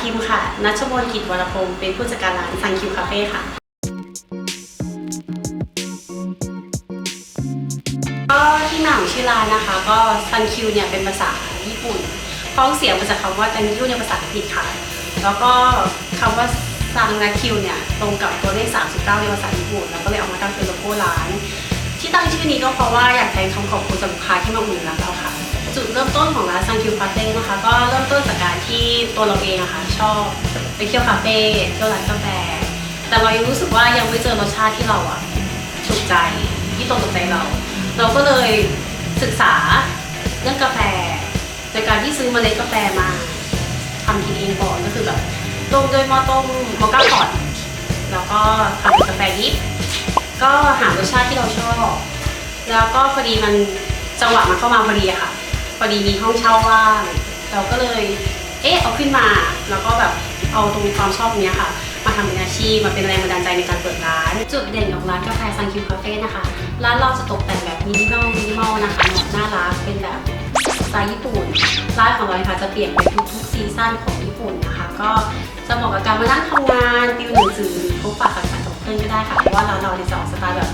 พิมพ์ค่ะ นัชมนกิจวรพงศ์เป็นผู้จัดการร้านซังคิวคาเฟ่ค่ะ ก็ที่มาของชื่อร้านนะคะ ก็ซังคิวเนี่ยเป็นภาษาญี่ปุ่นพ้องเสียงมาจากคำว่าจังยูในภาษาอังกฤษค่ะ แล้วก็คำว่าซังและคิวเนี่ยตรงกับตัวเลข 39 ในภาษาญี่ปุ่น แล้วก็เลยเอามาตั้งเป็นโลโก้ร้าน ที่ตั้งชื่อนี้ก็เพราะว่าอยากแทนคำขอบคุณจากลูกค้าที่มาอุดหนุนร้านเราค่ะ ริ่มต้นของร้านซังคิวคาเฟ่นะคะ ก็เริ่มต้นจากการที่ตัวเราเองอะค่ะชอบไปเที่ยวคาเฟ่เที่ยวร้านกาแฟ แต่เรายังรู้สึกว่ายังไม่เจอรสชาติที่เราอะถูกใจที่ตรงกับใจเรา เราก็เลยศึกษาเรื่องกาแฟโดยการที่ซื้อเมล็ดกาแฟมาทำกินเองก่อนก็คือแบบต้มด้วยหม้อต้มมอคค่าพอตแล้วก็ทำเป็นกาแฟดิบก็หารสชาติที่เราชอบ แล้วก็พอดีมันจังหวะมันเข้ามาพอดีอะค่ะ พอดีมีห้องเช่าว่างเราก็เลยเอ๊ะเอาขึ้นมา แล้วก็แบบเอาตรงความชอบเนี้ยค่ะ มาทำเป็นอาชีพมาเป็นแรงบันดาลใจในการเปิดร้าน จุดเด่นของร้านกาแฟซังคิวคาเฟ่นะคะร้านเราจะตกแต่งแบบมินิมอลมินิมอลนะคะแบบน่ารักเป็นแบบสไตล์ญี่ปุ่นร้านของเรานะคะจะเปลี่ยนไปทุกๆซีซั่นของญี่ปุ่นนะคะ ก็จะเหมาะกับการมานั่งทำงานติวหนังสือหรือพบปะสังสรรค์กับเพื่อนก็ได้ค่ะเพราะว่าร้านเราเนี่ยจะออกสไตล์แบบ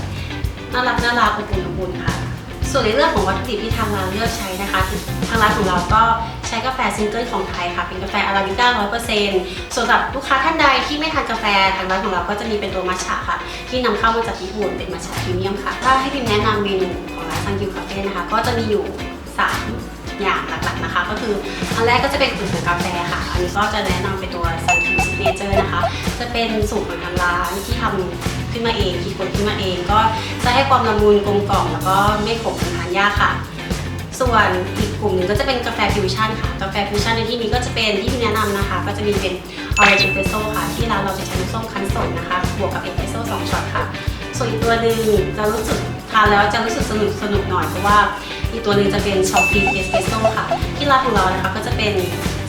น่ารักน่ารักอบอุ่นอบอุ่นค่ะ ส่วนในเรื่องของวัตถุดิบที่ทางร้านเลือกใช้นะคะทางร้านของเราก็ใช้กาแฟซิงเกิลของไทยค่ะ เป็นกาแฟอาราบิก้าร้อยเปอร์เซ็นต์ส่วนสำหรับลูกค้าท่านใดที่ไม่ทานกาแฟทางร้านของเราก็จะมีเป็นตัวมัทฉะค่ะ ที่นำเข้ามาจากญี่ปุ่นเป็นมัทฉะพรีเมียมค่ะ ถ้าให้พิมแนะนำเมนูของร้านซังกิวคาเฟ่นะคะ ก็จะมีอยู่สามอย่างหลักๆนะคะ ก็คืออันแรกก็จะเป็นสูตรของกาแฟค่ะ อันนี้ก็จะแนะนำเป็นตัวซัง เนเจอร์นะคะ จะเป็นสูตรของทางร้านที่ทำขึ้นมาเองคิดค้นขึ้นมาเอง ก็จะให้ความละมุนกลมกล่อมแล้วก็ไม่ขมทานยากค่ะ ส่วนอีกกลุ่มหนึ่งก็จะเป็นกาแฟฟิวชั่นค่ะ กาแฟฟิวชั่นในที่นี้ก็จะเป็นที่พี่แนะนำนะคะ ก็จะมีเป็นออเรนจ์เอสเปรสโซ่ค่ะ ที่ร้านเราจะใช้น้ำส้มคั้นสดนะคะ บวกกับเอสเปรสโซ่สองช็อตค่ะ ส่วนอีกตัวหนึ่งจะรู้สึกทานแล้วจะรู้สึกสนุกสนุกหน่อยเพราะว่าอีกตัวหนึ่งจะเป็นช็อปปี้เอสเปรสโซ่ค่ะ ที่ร้านของเรานะคะก็จะเป็น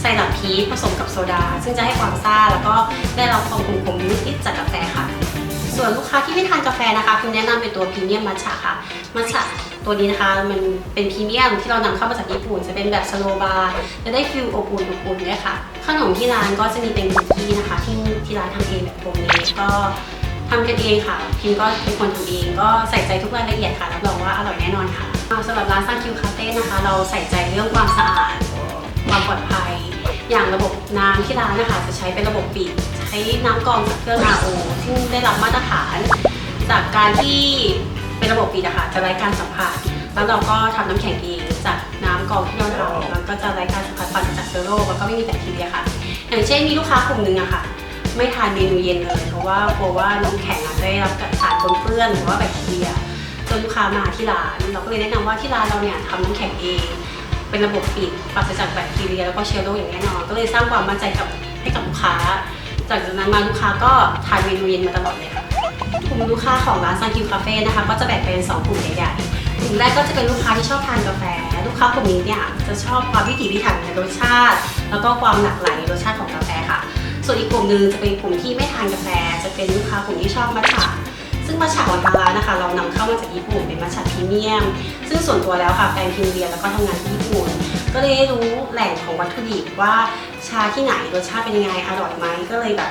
ซรัปพีชผสมกับโซดา ซึ่งจะให้ความซ่าแล้วก็ได้รับความขมๆนิดๆจากกาแฟค่ะ ส่วนลูกค้าที่ไม่ทานกาแฟนะคะพิมแนะนำเป็นตัวพรีเมียมมัทฉะค่ะมัทฉะตัวนี้นะคะมันเป็นพรีเมียมที่เรานำเข้ามาจากญี่ปุ่น จะเป็นแบบสโลบาร์จะได้ฟิลอบอุ่นอบอุ่นด้วยค่ะขนมที่ร้านก็จะมีเป็นคุกกี้นะคะ ที่ที่ร้านทำเองแบบโฮมเมดก็ทำกันเองค่ะพิมก็เป็นคนทำเองก็ใส่ใจทุกรายละเอียดค่ะรับรองว่าอร่อยแน่นอนค่ะสำหรับร้านซังคิวคาเฟ่นะคะ เราใส่ใจเรื่องความสะอาด ความปลอดภัย อย่างระบบน้ำที่ร้านนะคะจะใช้เป็นระบบปิด ใช้น้ำกรองจากเครื่อง RO ซึ่งได้รับมาตรฐาน จากการที่เป็นระบบปิดอะค่ะจะไร้การสัมผัสแล้วเราก็ทำน้ำแข็งเองจากน้ำกรองที่เราทำแล้วก็จะไร้การสัมผัสปราศจากเชื้อโรคแล้วก็ไม่มีแบคทีเรียค่ะ อย่างเช่นมีลูกค้ากลุ่มหนึ่งอะค่ะไม่ทานเมนูเย็นเลยเพราะว่ากลัวว่าน้ำแข็งอาจจะได้รับสารปนเปื้อนหรือว่าแบคทีเรียจนลูกค้ามาที่ร้าน เราก็เลยแนะนำว่าที่ร้านเราเนี่ยทำน้ำแข็งเอง เป็นระบบปิดปราศจากแบคทีเรีย แล้วก็เชื้อโรคอย่างแน่นอน ก็เลยสร้างความมั่นใจกับให้กับลูกค้า จากนั้นมาลูกค้าก็ทานเมนูเย็นมาตลอดเลยค่ะกลุ่มลูกค้าของร้านซังคิวคาเฟ่นะคะก็จะแบ่งเป็นสองกลุ่มใหญ่ๆกลุ่มแรกก็จะเป็นลูกค้าที่ชอบทานกาแฟ ลูกค้ากลุ่มนี้เนี่ยจะชอบความพิถีพิถันในรสชาติ แล้วก็ความหลากหลายในรสชาติของกาแฟค่ะ ส่วนอีกกลุ่มหนึ่งจะเป็นกลุ่มที่ไม่ทานกาแฟ จะเป็นลูกค้ากลุ่มที่ชอบมัทฉะ ซึ่งมัทฉะของทางร้านนะคะ เรานำเข้ามาจากญี่ปุ่นเป็นมัทฉะพรีเมียม ซึ่งส่วนตัวแล้วค่ะแฟนพิมเรียนแล้วก็ทำงานที่ญี่ปุ่น ก็เลยได้รู้แหล่งของวัตถุดิบว่าชาที่ไหนรสชาติเป็นยังไงอร่อยไหมก็เลยแบบ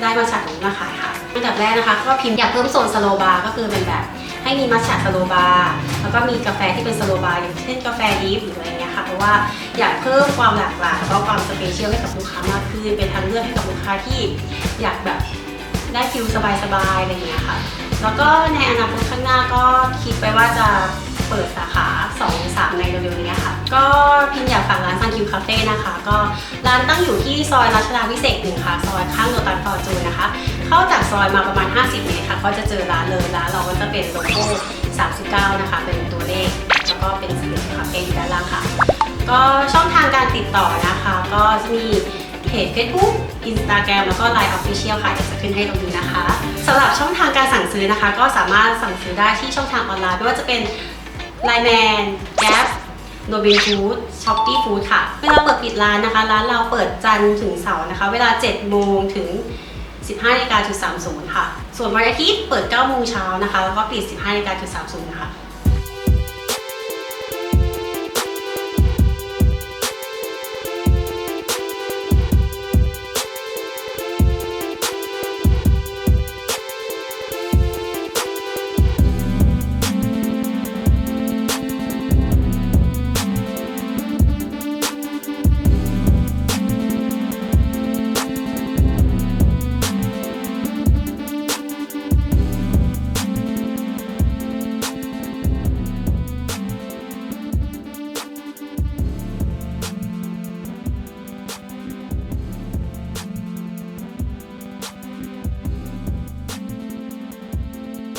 ได้มัทฉะตรงนี้มาขายค่ะอันดับแรกนะคะก็พิมพ์อยากเพิ่มโซนสโลบาร์ก็คือเป็นแบบ ให้มีมัทฉะสโลบาร์แล้วก็มีกาแฟที่เป็นสโลบาร์อย่างเช่นกาแฟดิฟหรืออะไรเงี้ยค่ะเพราะว่าอยากเพิ่มความหลากหลายแล้วก็ความสเปเชียลให้กับลูกค้ามากขึ้นเป็นทางเลือกให้กับลูกค้าที่อยากแบบได้ฟิลสบายๆอะไรเงี้ยค่ะ แล้วก็ในอนาคตข้างหน้าก็คิดไปว่าจะเปิดสาขา2หรือ3ในเร็วๆนี้ค่ะ ก็พิมอยากฝากร้านซังคิวคาเฟ่นะคะ ก็ร้านตั้งอยู่ที่ซอยรัชดาพิเศษหนึ่งค่ะ ซอยข้างโลตัสฟอร์จูนนะคะ เข้าจากซอยมาประมาณ 50เมตรค่ะ ก็จะเจอร้านเลยร้านเราก็จะเป็นโลโก้39 นะคะ เป็นตัวเลข แล้วก็เป็นสีคาเฟ่อยู่ด้านล่างค่ะ ก็ช่องทางการติดต่อนะคะ ก็จะมี จ Facebook Instagram แล้วก็ Line Official ค่ะเดี๋ยวจะขึ้นให้ตรงนี้นะคะสำหรับช่องทางการสั่งซื้อนะคะ ก็สามารถสั่งซื้อได้ที่ช่องทางออนไลน์ไม่ว่าจะเป็น Line Man Gap โนบินฟู้ดช้อปปี้ฟู้ดค่ะ เวลาเปิดปิดร้านนะคะ ร้านเราเปิดจันทร์ถึงเสาร์นะคะ เวลา 7 โมงถึง 15นาฬิกาจุด30 ค่ะ ส่วนวันอาทิตย์เปิด 9 โมงเช้านะคะ แล้วก็ปิด 15นาฬิกาจุด30นะคะ